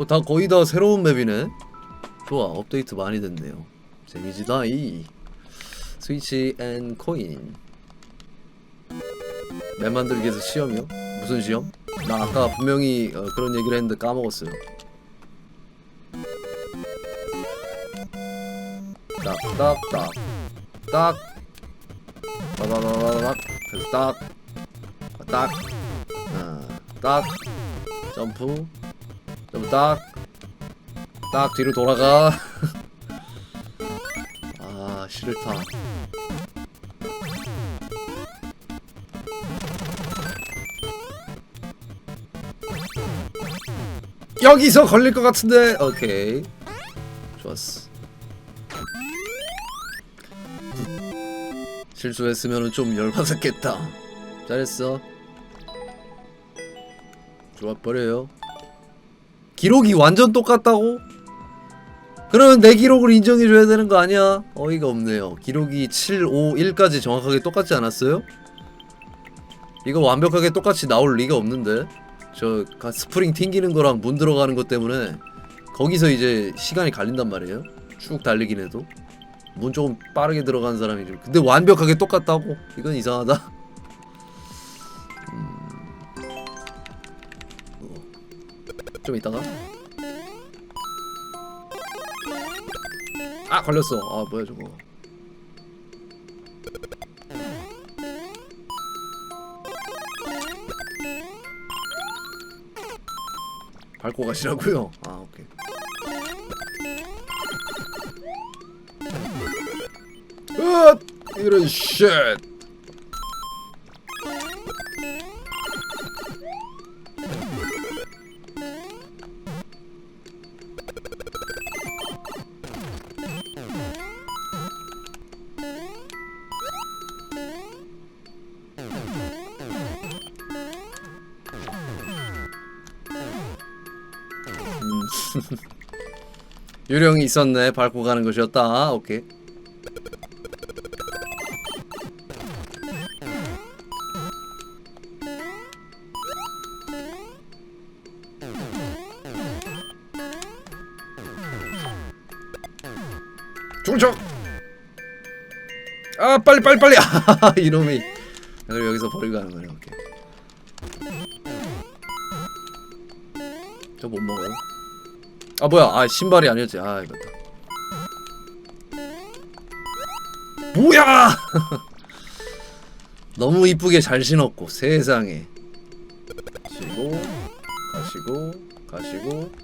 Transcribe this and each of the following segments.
어, 다 거의 다 새로운 맵이네. 좋아, 업데이트 많이 됐네요. 재미지다 이. 스위치 앤 코인. 맵 만들기 위해서 시험이요? 무슨 시험? 나 아까 분명히 어, 그런 얘기를 했는데 까먹었어요. 딱, 딱, 딱, 딱, 따다다다닥, 그래서 딱, 딱, 아, 딱, 점프, 점프 딱, 딱 뒤로 돌아가. 아 싫다. 여기서 걸릴 것 같은데. 오케이. 좋았어. 실수했으면 좀 열받았겠다. 잘했어. 좋아 버려요. 기록이 완전 똑같다고? 그러면 내 기록을 인정해줘야 되는 거 아니야? 어이가 없네요. 기록이 7, 5, 1까지 정확하게 똑같지 않았어요? 이거 완벽하게 똑같이 나올 리가 없는데 저 가- 스프링 튕기는 거랑 문 들어가는 것 때문에 거기서 이제 시간이 갈린단 말이에요. 쭉 달리긴 해도 문 조금 빠르게 들어가는 사람이 좀 근데 완벽하게 똑같다고? 이건 이상하다. 좀 이따가 아 걸렸어. 아 뭐야 저거. 밟고 가시라고요. 아 오케이. 으 이런 쉣. 유령이 있었네. 밟고 가는 것이었다. 오케이. 중척. 아 빨리 빨리 빨리. 아, 이놈이. 그리고 여기서 버리고 가는 거네. 오케이. 저못 먹어요. 아 뭐야. 아 신발이 아니었지. 아 이거다 뭐야! 너무 이쁘게 잘 신었고 세상에. 가시고 가시고 가시고.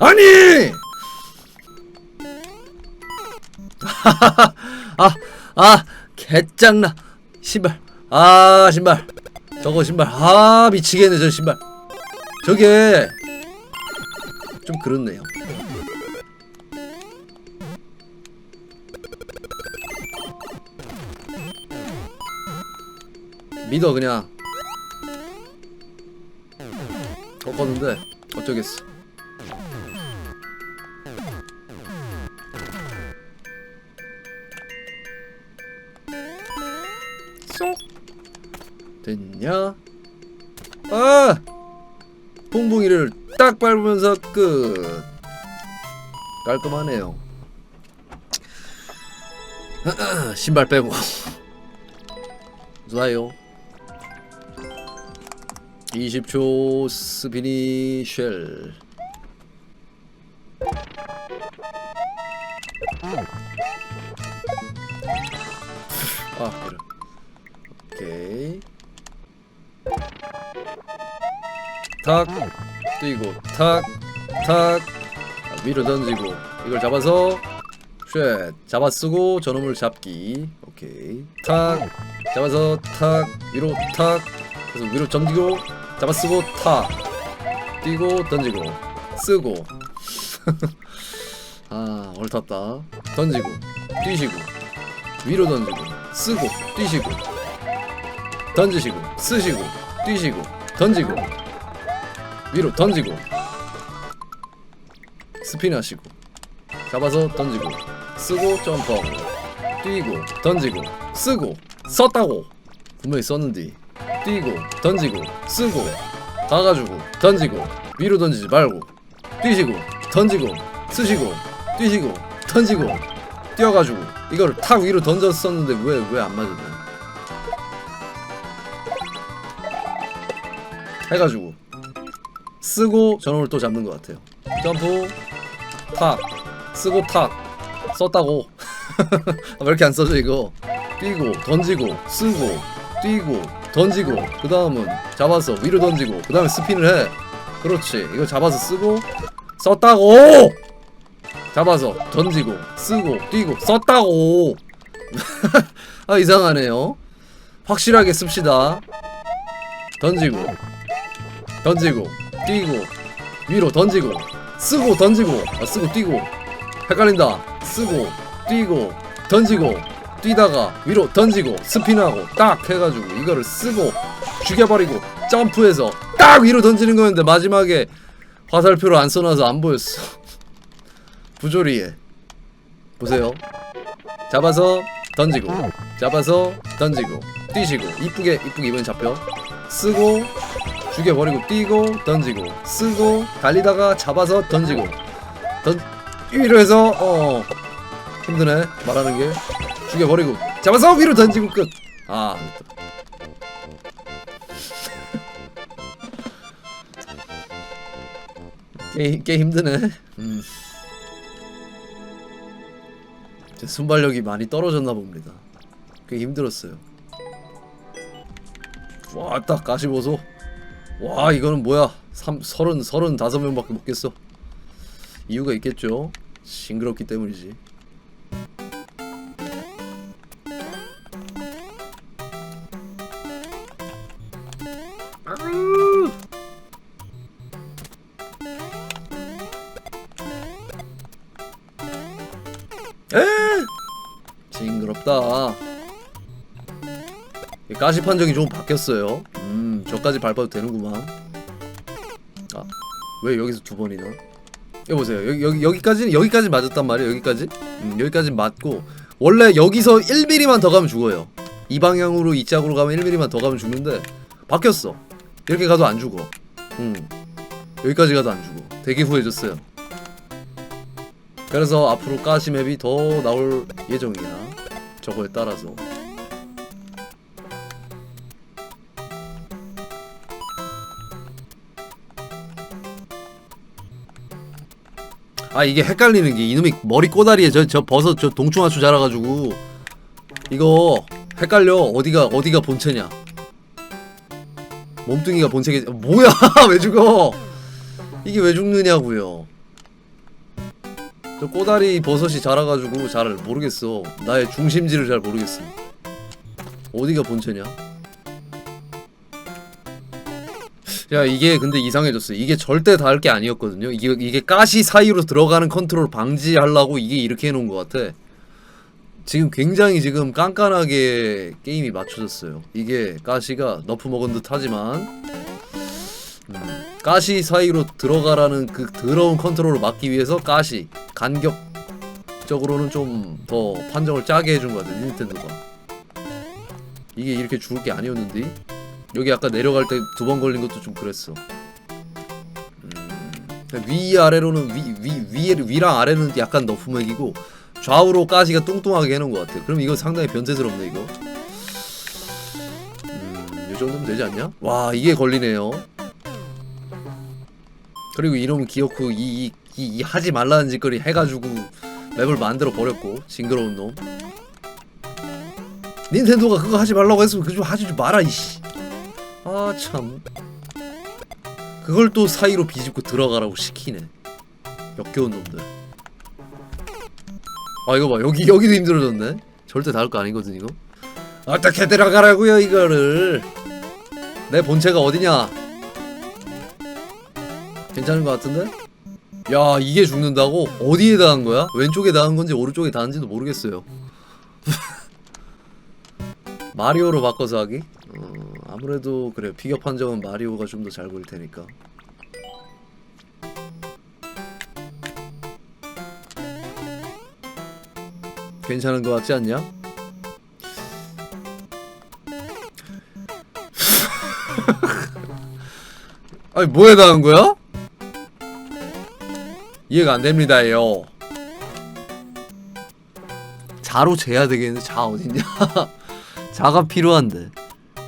아니! 아아 개짱나. 신발. 아 신발 저거 신발. 아 미치겠네 저 신발. 저게 좀 그렇네요. 믿어 그냥. 꺾었는데 어쩌겠어. 쏙 됐냐? 아! 붕붕이를 딱 밟으면서 끝. 깔끔하네요. 신발 빼고. 좋아요. 20초 스피니 쉘. 탁 뛰고 탁 탁. 위로 던지고 이걸 잡아서 쉣. 잡아 쓰고 저놈을 잡기. 오케이. 탁. 잡아서 탁. 위로 탁. 그래서 위로 던지고 잡아 쓰고 탁 뛰고 던지고 쓰고. 아 옳았다. 던지고 뛰시고. 위로 던지고 쓰고 뛰시고. 던지시고 쓰시고 뛰시고 던지고 위로 던지고 스피너 하시고 잡아서 던지고 쓰고 점프하고 뛰고 던지고 쓰고 썼다고. 분명히 썼는데 뛰고 던지고 쓰고 가가지고 던지고 위로 던지지 말고 뛰시고 던지고 쓰시고 뛰시고 던지고 뛰어가지고. 이거를 탁 위로 던졌었는데 왜 왜 안 맞았냐? 해가지고 쓰고 저놈을 또 잡는 것 같아요. 점프 탁. 쓰고 탁. 썼다고. 왜 이렇게 안 써져 이거? 뛰고 던지고 쓰고 뛰고 던지고. 그 다음은 잡아서 위로 던지고. 그 다음에 스핀을 해. 그렇지. 이거 잡아서 쓰고 썼다고! 잡아서 던지고 쓰고 뛰고 썼다고! 아 이상하네요. 확실하게 씁시다. 던지고 던지고 뛰고 위로 던지고 쓰고 던지고 아, 쓰고 뛰고 헷갈린다. 쓰고 뛰고 던지고 뛰다가 위로 던지고 스핀하고 딱 해가지고 이거를 쓰고 죽여버리고 점프해서 딱 위로 던지는 거였는데 마지막에 화살표를 안 써놔서 안 보였어. 부조리해 보세요. 잡아서 던지고 잡아서 던지고 뛰시고 이쁘게 이쁘게 이번 잡혀. 쓰고 죽여버리고 뛰고 던지고 쓰고 달리다가 잡아서 던지고 던 위로 해서 어 힘드네. 말하는 게 죽여버리고 잡아서 위로 던지고 끝 아. 꽤, 꽤 힘드네. 음. 제 순발력이 많이 떨어졌나 봅니다. 꽤 힘들었어요. 와 딱 가시보소 와 이거는 뭐야? 삼, 서른 서른 다섯 명밖에 못 겠어. 이유가 있겠죠. 징그럽기 때문이지. 에? 징그럽다. 이 가시 판정이 좀 바뀌었어요 음 저까지 밟아도 되는구만. 아 왜 여기서 두 번이나 여보세요. 여기 여기 여기까지는 여기까지 맞았단 말이에요 여기까지? 음 여기까지 맞고 원래 여기서 1mm만 더 가면 죽어요. 이 방향으로 이 짝으로 가면 1mm만 더 가면 죽는데 바뀌었어. 이렇게 가도 안 죽어. 음 여기까지 가도 안 죽어. 되게 후해졌어요. 그래서 앞으로 가시 맵이 더 나올 예정이야. 저거에 따라서 아 이게 헷갈리는 게 이놈이 머리 꼬다리에 저 저 버섯 저 동충하초 자라가지고 이거 헷갈려. 어디가 어디가 본체냐? 몸뚱이가 본체게 뭐야? 왜 죽어? 이게 왜 죽느냐고요? 저 꼬다리 버섯이 자라가지고 잘 모르겠어. 나의 중심지를 잘 모르겠어. 어디가 본체냐 야 이게 근데 이상해졌어 이게 절대 닿을 게 아니었거든요. 이게 이게 가시 사이로 들어가는 컨트롤 방지하려고 이게 이렇게 해놓은 것 같아. 지금 굉장히 지금 깐깐하게 게임이 맞춰졌어요. 이게 가시가 너프 먹은 듯 하지만 음, 가시 사이로 들어가라는 그 더러운 컨트롤을 막기 위해서 가시 간격적으로는 좀 더 판정을 짜게 해준 것 같아 닌텐도가. 이게 이렇게 죽을 게 아니었는데 여기 아까 내려갈 때 두 번 걸린 것도 좀 그랬어. 음, 위 아래로는 위 위 위, 위랑 아래는 약간 너프맥이고 좌우로 가시가 뚱뚱하게 해놓은 것 같아. 그럼 이거 상당히 변태스럽네 이거. 음, 이 정도면 되지 않냐? 와 이게 걸리네요. 그리고 이놈 기어쿠 이, 이, 이, 이 하지 말라는 짓거리 해가지고 맵을 만들어 버렸고 징그러운 놈. 닌텐도가 그거 하지 말라고 했으면 그거 좀 하지 좀 마라 이씨. 아 참. 그걸 또 사이로 비집고 들어가라고 시키네. 역겨운 놈들. 아 이거 봐 여기 여기도 힘들어졌네. 절대 닿을 거 아니거든 이거. 어떻게 들어가라고요 이거를. 내 본체가 어디냐? 괜찮은 것 같은데? 야 이게 죽는다고? 어디에 닿은 거야? 왼쪽에 닿은 건지 오른쪽에 닿은지도 모르겠어요. 마리오로 바꿔서 하기? 어, 아무래도 그래 비교 판정은 마리오가 좀 더 잘 보일 테니까. 괜찮은 것 같지 않냐? 아니 뭐에 닿은 거야? 이해가 안 됩니다 요. 자로 재야 되겠는데 자 어딨냐? 자가 필요한데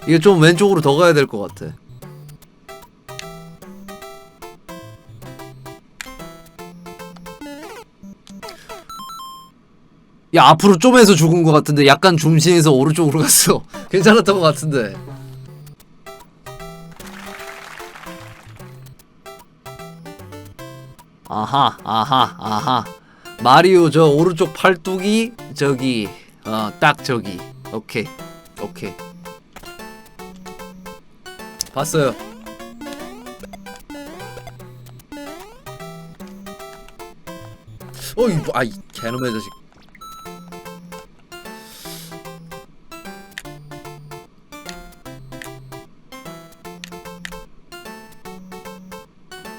이게 좀 왼쪽으로 더 가야 될 것 같아. 야 앞으로 좀 해서 죽은 것 같은데 약간 중심에서 오른쪽으로 갔어. 괜찮았던 것 같은데. 아하 아하 아하 마리오 저 오른쪽 팔뚝이 저기 어 딱 저기 오케이 오케이 봤어요 어이 뭐, 아이 개놈의 자식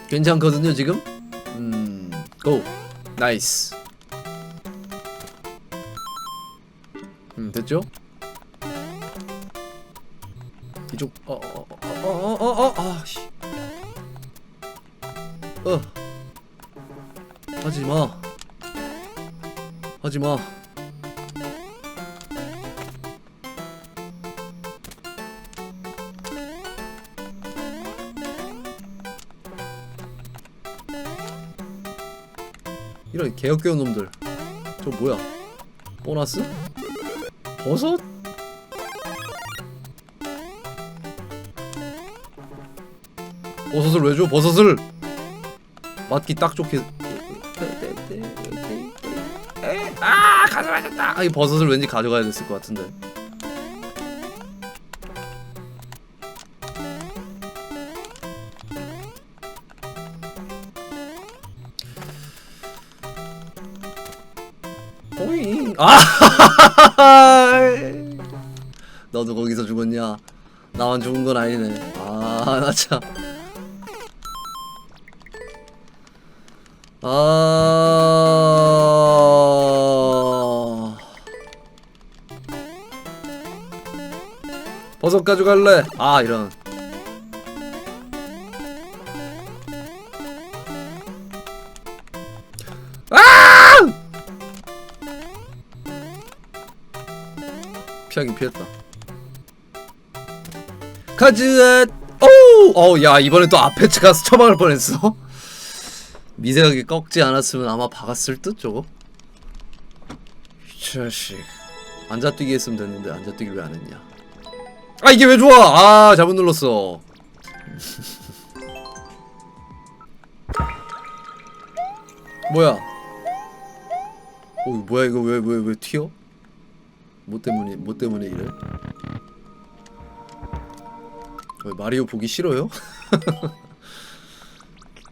괜찮거든요 지금 음, 고. 나이스. 음, 됐죠? 이쪽 어, 어, 어, 어, 어, 어, 어, 아, 씨. 어. 하지 마. 하지 마. 이런 개역겨운 놈들. 저 뭐야? 보너스? 버섯? 버섯을 왜 줘? 버섯을 맞기 딱 좋게. 아 가져가셨다. 아, 이 버섯을 왠지 가져가야 됐을 것 같은데. 오잉. 아! 너도 거기서 죽었냐? 나만 죽은 건 아니네. 아, 나 참. 가져갈래? 아, 이런. 피하긴 피했다. 카즈앗 오! 어, 야 이번에 또 앞에 가서 처박을 뻔했어. 미세하게 꺾지 않았으면 아마 박았을 듯 저거. 이 자식. 앉아뛰기 했으면 됐는데 앉아뛰기를 왜안 했냐? 아 이게 왜 좋아? 아 잘못 눌렀어. 뭐야? 어 뭐야 이거 왜 왜 왜 튀어? 뭐 때문에 뭐 때문에 이래? 왜 마리오 보기 싫어요?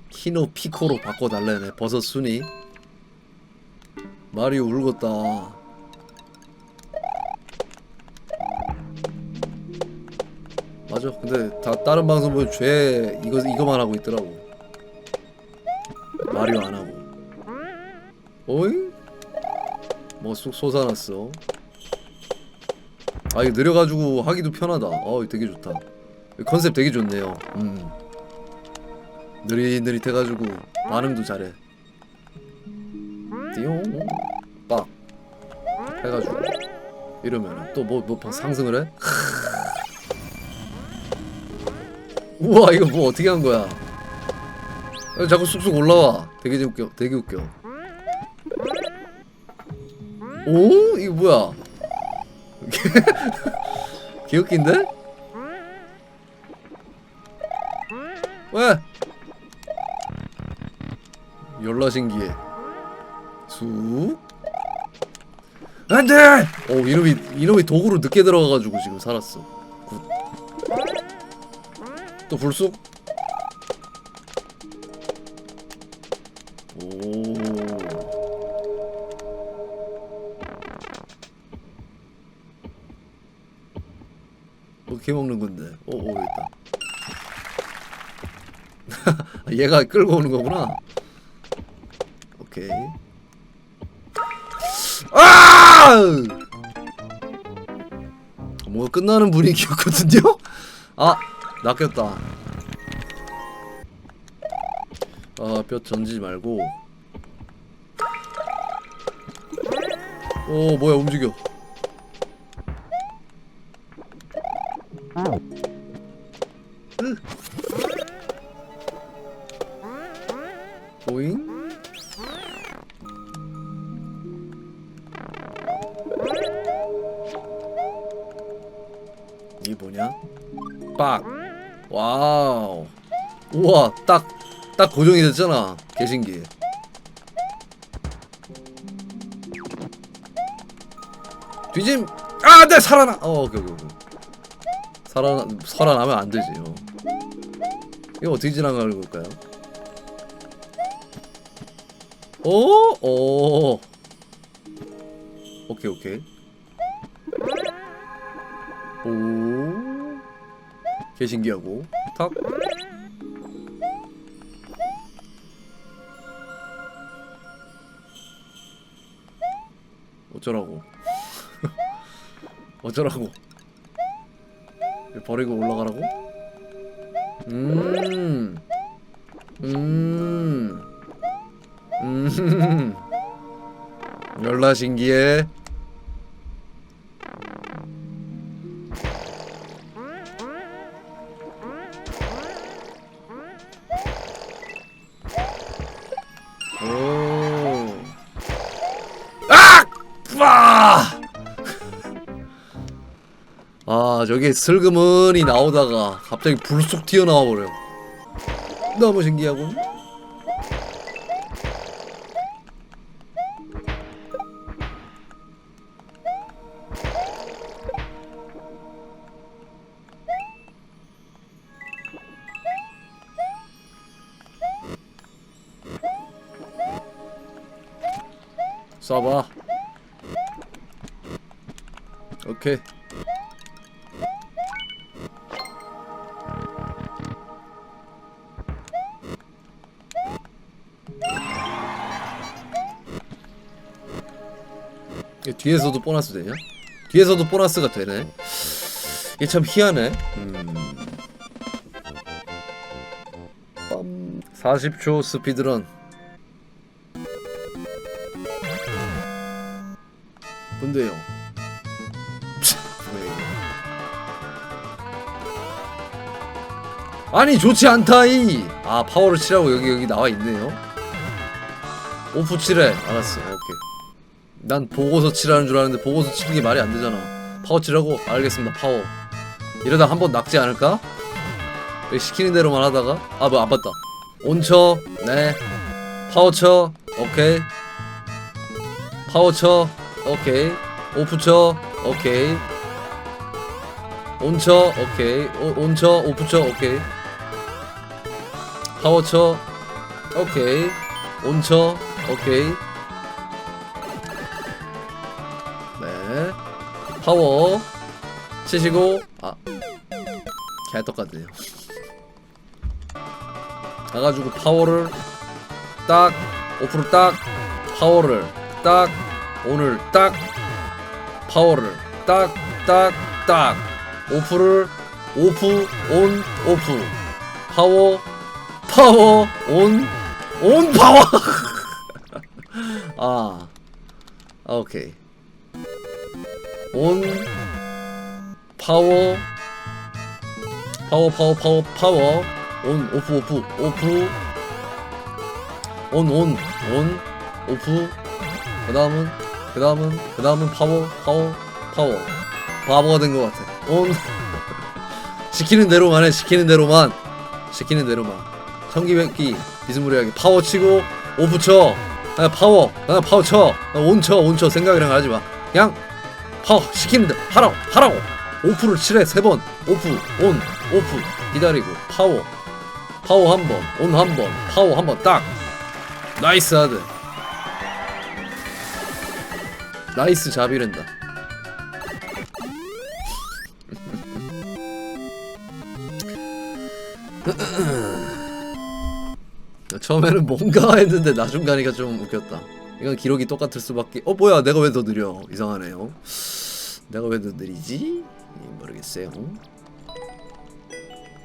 키노 피코로 바꿔달래네 버섯 순이 마리오 울겠다 맞아 근데 다 다른 방송 보면 죄 이거 이거만 하고 있더라고. 마리오 안 하고. 어이? 뭐쑥 솟아났어. 아 이거 느려가지고 하기도 편하다. 어 되게 좋다. 컨셉 되게 좋네요. 음. 느릿느릿해가지고 반응도 잘해. 띠용 빡. 해가지고. 이러면 또 뭐뭐 상승을 해? 우와 이거 뭐 어떻게 한 거야 아, 자꾸 쑥쑥 올라와 되게 웃겨 되게 웃겨 오 이거 뭐야 개웃긴데? 왜? 열라 신기해. 쑥. 안돼! 오 이놈이 이놈이 도구로 늦게 들어가가지고 지금 살았어. 굿. 또 불쑥. 오. 어떻게 먹는 건데? 오, 오, 있다. 얘가 끌고 오는 거구나. 오케이. 아! 뭔가 끝나는 분위기였거든요? 아, 낚였다. 아뼈 던지지 말고 오 뭐야 움직여 으. 오잉 이게 뭐냐 빡 와우. 우와 딱 딱 고정이 됐잖아 개신기. 뒤짐 아네 살아나 어 오케이 오케이 살아나 살아나면 안 되지 어. 이거 어떻게 지나가는 걸까요? 오, 오, 오케이 오케이 개 신기하고. 탁 어쩌라고. 어쩌라고. 버리고 올라가라고? 음, 음, 음, 열나 신기해. 아 저게 슬그머니 나오다가 갑자기 불쑥 튀어나와 버려 너무 신기하고. 쏴봐. 오케이 뒤에서도 보너스 되냐? 뒤에서도 보너스가 되네. 이게 참 희한해. 음. 빰. 40초 스피드런. 이래. 아니 좋지 않다 이. 아 파워를 치라고 여기 여기 나와 있네요. 오프 치래. 알았어. 오케이. 난 보고서 치라는 줄 알았는데 보고서 치는 게 말이 안 되잖아. 파워 치라고? 알겠습니다. 파워. 이러다 한번 낙지 않을까? 왜 시키는 대로만 하다가 아 뭐 안 봤다. 온쳐 네. 파워 쳐 오케이. 파워 쳐 오케이. 오프 쳐 오케이. 온쳐 오케이. 오, 온쳐 오프 쳐 오케이. 파워 쳐 오케이. 온쳐 오케이. 파워 치시고 아 개떡같네요. 가가지고 파워를 딱 오프를 딱 파워를 딱 오늘 딱 파워를 딱 딱 딱. 오프를 오프 온 오프. 파워 파워 온 온 파워. 아 아, 오케이 온 파워 파워 파워 파워 파워 온 오프 오프 오프 온 온 온 오프 그 다음은 그 다음은 그 다음은 파워 파워 파워. 바보가 된 것 같아. 온 시키는 대로만 해 시키는 대로만. 시키는 대로만. 청기백기 비스무리하게. 파워 치고 오프 쳐. 아, 파워. 아, 파워 쳐온쳐온 쳐. 생각이랑 하지 마. 그냥 파워 시키는 대 하라고 하라고. 오프를 칠해 세 번. 오프 온 오프. 기다리고 파워. 파워 한 번 온 한 번 파워 한 번 딱. 나이스 하드. 나이스 잡이랜다. 처음에는 뭔가 했는데 나중 가니까 좀 웃겼다 이건 기록이 똑같을 수밖에 어 뭐야 내가 왜 더 느려? 이상하네요. 내가 왜 더 느리지? 예, 모르겠어요